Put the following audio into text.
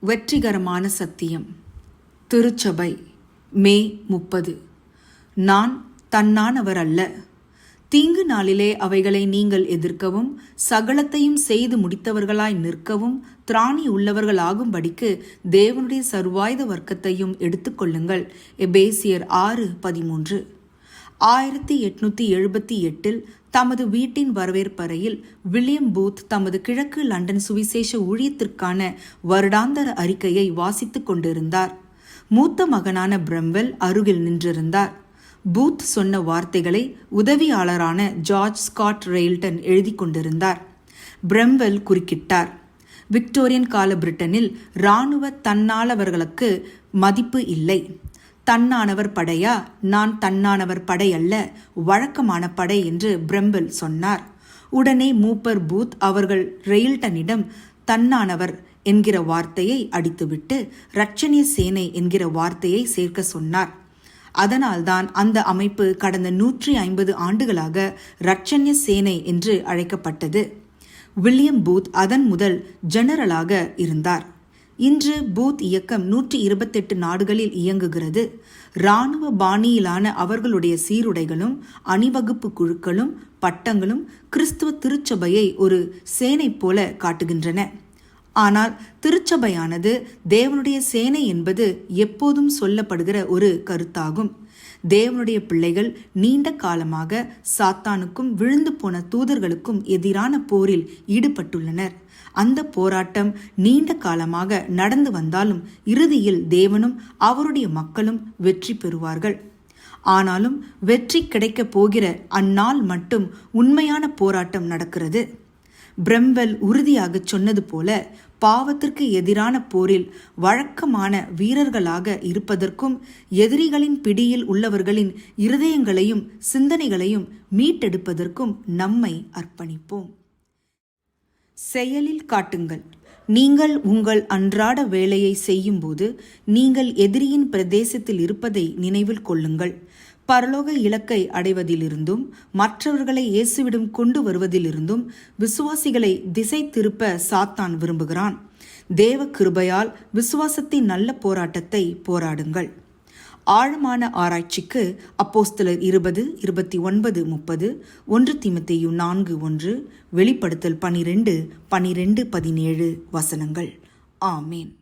வெற்றிகரமான சத்தியம். திருச்சபை மே முப்பது. நான் தன்னானவர் அல்ல. தீங்கு நாளிலே அவைகளை நீங்கள் எதிர்க்கவும் சகலத்தையும் செய்து முடித்தவர்களாய் நிற்கவும் திராணி உள்ளவர்களாகும்படிக்கு தேவனுடைய சர்வாயுத வர்க்கத்தையும் எடுத்துக்கொள்ளுங்கள் எபேசியர் ஆறு பதிமூன்று. ஆயிரத்தி எட்நூத்தி எழுபத்தி எட்டில் தமது வீட்டின் வரவேற்பறையில் வில்லியம் பூத் தமது கிழக்கு லண்டன் சுவிசேஷ ஊழியத்திற்கான வருடாந்தர அறிக்கையை வாசித்துக் கொண்டிருந்தார். மூத்த மகனான பிரம்வெல் அருகில் நின்றிருந்தார். பூத் சொன்ன வார்த்தைகளை உதவியாளரான ஜார்ஜ் ஸ்காட் ரெயில்டன் எழுதி கொண்டிருந்தார். பிரம்வெல் குறுக்கிட்டார். விக்டோரியன் கால பிரிட்டனில் இராணுவ தன்னாளவர்களுக்கு மதிப்பு இல்லை. தன்னானவர் படையா? நான் தன்னானவர் படை அல்ல வழக்கமான படை என்று பிரம்பில் சொன்னார். உடனே மூப்பர் பூத் அவர்கள் ரெயில்டனிடம் தன்னானவர் என்கிற வார்த்தையை அடித்துவிட்டு ரட்சணிய சேனை என்கிற வார்த்தையை சேர்க்க சொன்னார். அதனால்தான் அந்த அமைப்பு கடந்த நூற்றி ஐம்பது ஆண்டுகளாக ரட்சண்ய சேனை என்று அழைக்கப்பட்டது. வில்லியம் பூத் அதன் முதல் ஜெனரலாக இருந்தார். இன்று பூத் இயக்கம் நூற்றி இருபத்தெட்டு நாடுகளில் இயங்குகிறது. இராணுவ பாணியிலான அவர்களுடைய சீருடைகளும் அணிவகுப்பு குழுக்களும் பட்டங்களும் கிறிஸ்துவ திருச்சபையை ஒரு சேனை போல காட்டுகின்றன. ஆனால் திருச்சபையானது தேவனுடைய சேனை என்பது எப்போதும் சொல்லப்படுகிற ஒரு கருத்தாகும். தேவனுடைய பிள்ளைகள் நீண்ட காலமாக சாத்தானுக்கும் விழுந்து போன தூதர்களுக்கும் எதிரான போரில் ஈடுபட்டுள்ளனர். அந்த போராட்டம் நீண்ட காலமாக நடந்து வந்தாலும் இறுதியில் தேவனும் அவருடைய மக்களும் வெற்றி பெறுவார்கள். ஆனாலும் வெற்றி கிடைக்கப் போகிற அந்நாள் மட்டும் உண்மையான போராட்டம் நடக்கிறது. பிரம்பல் உறுதியாக சொன்னது போல பாவத்திற்கு எதிரான போரில் வழக்கமான வீரர்களாக இருப்பதற்கும் எதிரிகளின் பிடியில் உள்ளவர்களின் இருதயங்களையும் சிந்தனைகளையும் மீட்டெடுப்பதற்கும் நம்மை அர்ப்பணிப்போம். செயலில் காட்டுங்கள். நீங்கள் உங்கள் அன்றாட வேலையை செய்யும்போது நீங்கள் எதிரியின் பிரதேசத்தில் இருப்பதை நினைவில் கொள்ளுங்கள். பரலோக இலக்கை அடைவதிலிருந்தும் மற்றவர்களை இயேசுவிடம் கொண்டு வருவதிலிருந்தும் விசுவாசிகளை திசை திருப்ப சாத்தான் விரும்புகிறான். தேவ கிருபையால் விசுவாசத்தின் நல்ல போராட்டத்தை போராடுங்கள். ஆழமான ஆராய்ச்சிக்கு அப்போஸ்தலர் இருபது இருபத்தி ஒன்பது முப்பது ஒன்று திமுத்தையு நான்கு ஒன்று வெளிப்படுத்தல் பனிரெண்டு பனிரெண்டு பதினேழு வசனங்கள். ஆமேன்.